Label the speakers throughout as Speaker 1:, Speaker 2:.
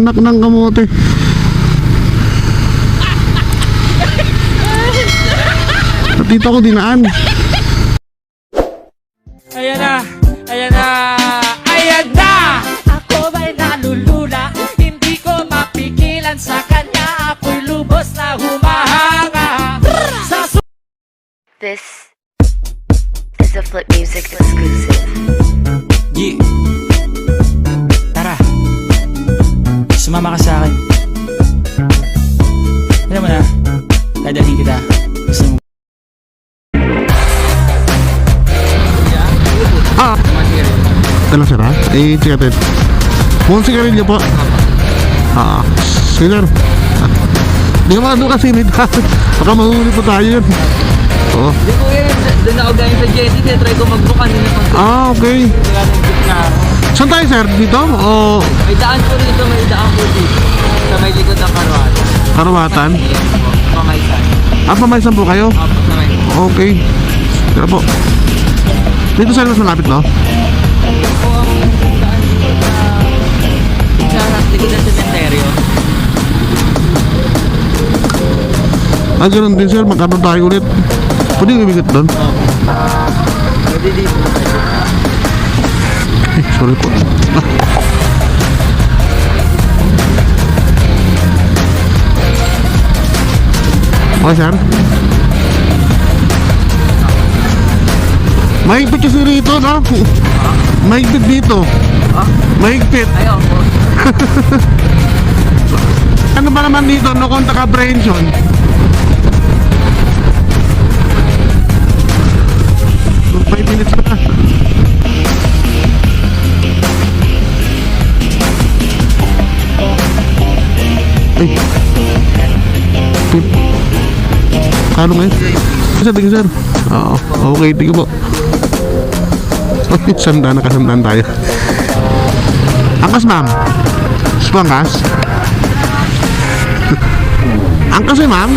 Speaker 1: Anak ng kamote. At dito ako dinaan.
Speaker 2: Ayan na! Ayan na!
Speaker 1: Ah! Dala sir ha? Eh, check natin. Buong sigarilyo po. Ah, sige sir. Ah. Di ka doon kasi nito. Baka mahuli pa tayo yun. Oo.
Speaker 3: Hindi ko yun, doon ako galing sa jetty, kaya try ko mag-book kanina pag
Speaker 1: Ah, okay. Saan tayo sir? Dito? O
Speaker 3: May daan po dito, may daan po dito. Sa may likod ng karuan.
Speaker 1: Karuwatan?
Speaker 3: Pamaysan.
Speaker 1: Ah, pamaysan po kayo?
Speaker 3: May.
Speaker 1: Okay. Tara po. Dito sir, mas malapit no?
Speaker 3: Sa... Sa likod ng cementerio.
Speaker 1: Ah, ganun din sir. Magkano tayo ulit? Pwede yung ibigat doon?
Speaker 3: Pwede dito.
Speaker 1: Eh, sorry po. Okay, sir. Mahigpit kasi rito, no? Mahigpit dito. Mahigpit.
Speaker 3: Ayaw po.
Speaker 1: Ano ba naman dito? No contact apprehension. Five minutes pa na. Ay. Kano ngayon? Sir, tingin sir. Oo. Okay, tingin po. Sanda na kasandaan tayo. Angkas ma'am. Mo angkas? Eh ma'am.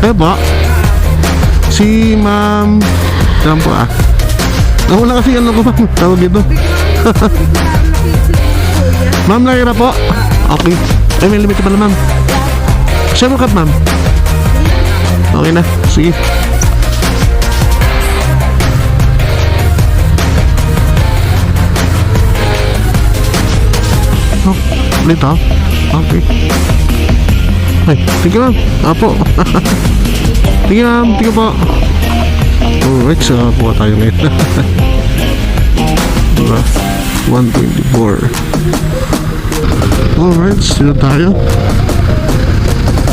Speaker 1: Eh po. Si ma'am. Saan po ah? Nawala kasi ano ko ma'am. Tawag dito. ma'am, Lyra po. Okay. Ay, may limit pala ma'am. Sure cut ma'am. Okay na. Sige. Ulit ha? Okay. Ay, tingin ma'am. Apo. tingin ma'am. Tingin po. Alright, so kuha tayo ngayon. diba? 124. Alright, sino tayo?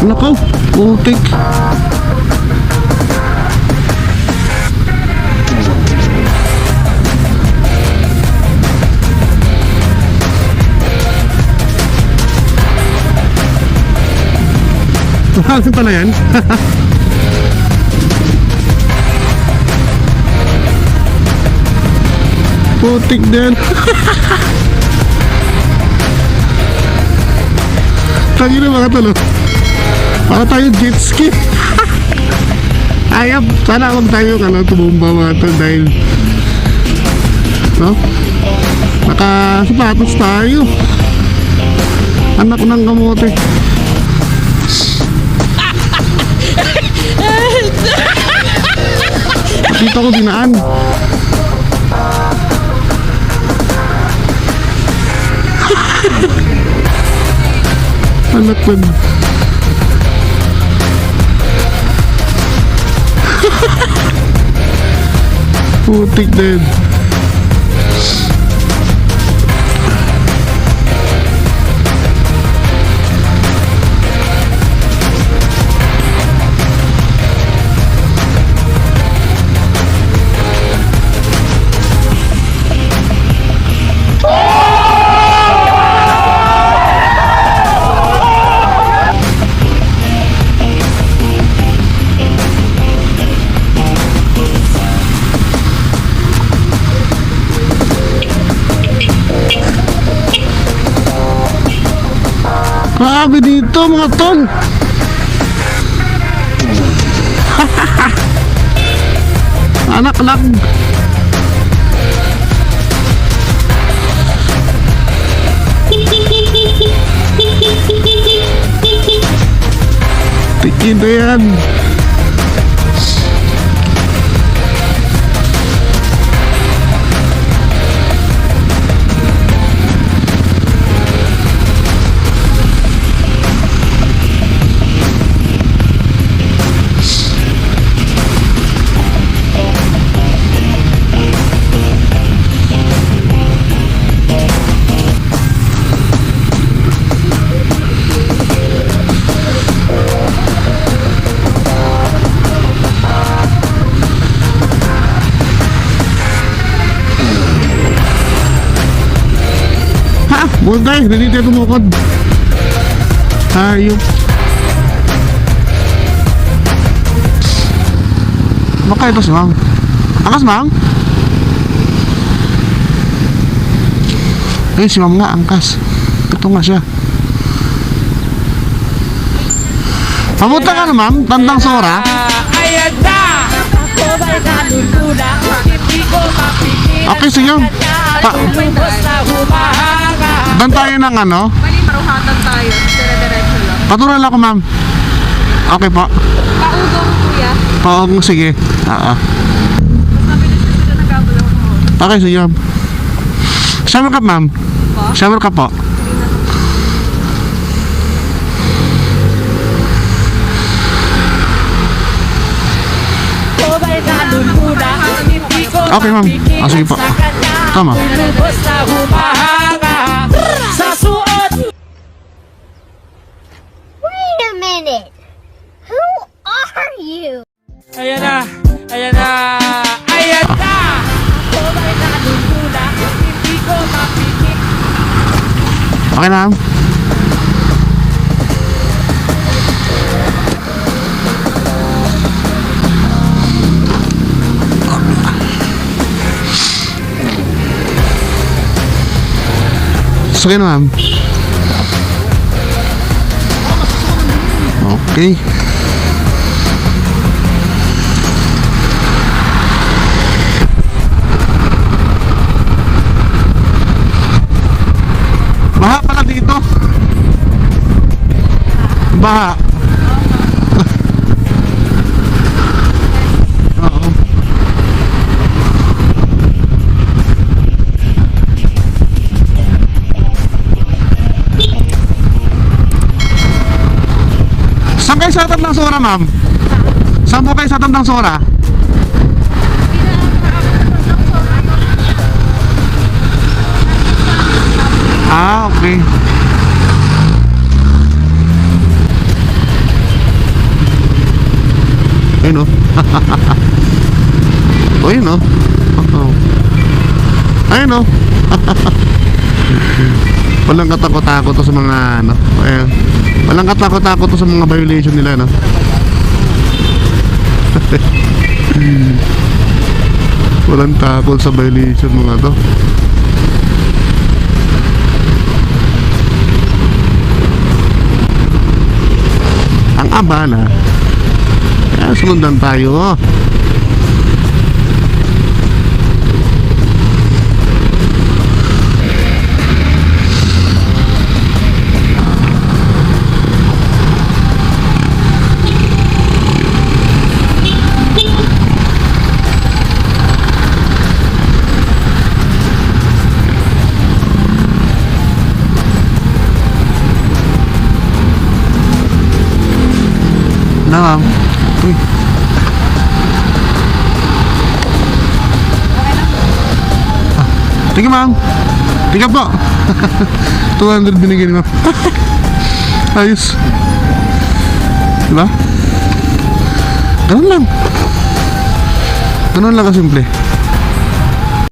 Speaker 1: Nakaw, putik. Mahal pala yan. Putik din. Tagi na mga talo. Baka tayo jet ski. Ayap, sana wag tayo ka lang tumumba mga tol dahil no? Nakasapatos tayo. Anak ng kamote. Dito ako dinaan. Anak ko. Putik din. Grabe dito mga tol. Anak lang. Tikin na yan. Ha? Bugay, nandito yung tumukod. Hayop. Baka ito si Mang. Angkas, Mang? Eh, si Mang nga, angkas. Ito nga siya. Pamunta ka na, Ma'am. Tandang Sora.
Speaker 2: Ayan na! Ako ba'y nalulula? Hindi ko mapigilan
Speaker 1: Okay, sige. Pa- Dan tayo ng ano?
Speaker 3: Mali, maruhatan tayo. Dire-diretso lang.
Speaker 1: Patural ako, ma'am. Okay po.
Speaker 3: Paudong, kuya.
Speaker 1: Oo, sige. Oo.
Speaker 3: Mas mabilis na sila nagkabalaw mo.
Speaker 1: Okay, sige, ma'am. Shower ka, ma'am. Shower ka po. Okay, ma'am. Ah, sige po.
Speaker 2: kanya
Speaker 1: Tama.
Speaker 4: Minute. Who are you?
Speaker 2: Ayan na, ayan na, ayan na! Ako ba'y nalulula? Hindi ko mapigil
Speaker 1: Okay na. Sige na, ma'am. Okay. Baha pala dito. Baha. Sa ng Sora, ma'am? Saan po kayo sa ng Sora? Ah, okay. Ayun o. o, yun o. Ayun o. Walang katakot-takot to sa mga ano. Ayan. Walang katakot-takot sa mga violation nila, no? Walang takot sa violation mga to. Ang abala. Kaya sundan tayo. Na, Tingnan, ma'am. Tingnan po. 200 binigyan ni ma'am. Ayos. Diba? Ganun lang. Ganun lang kasimple.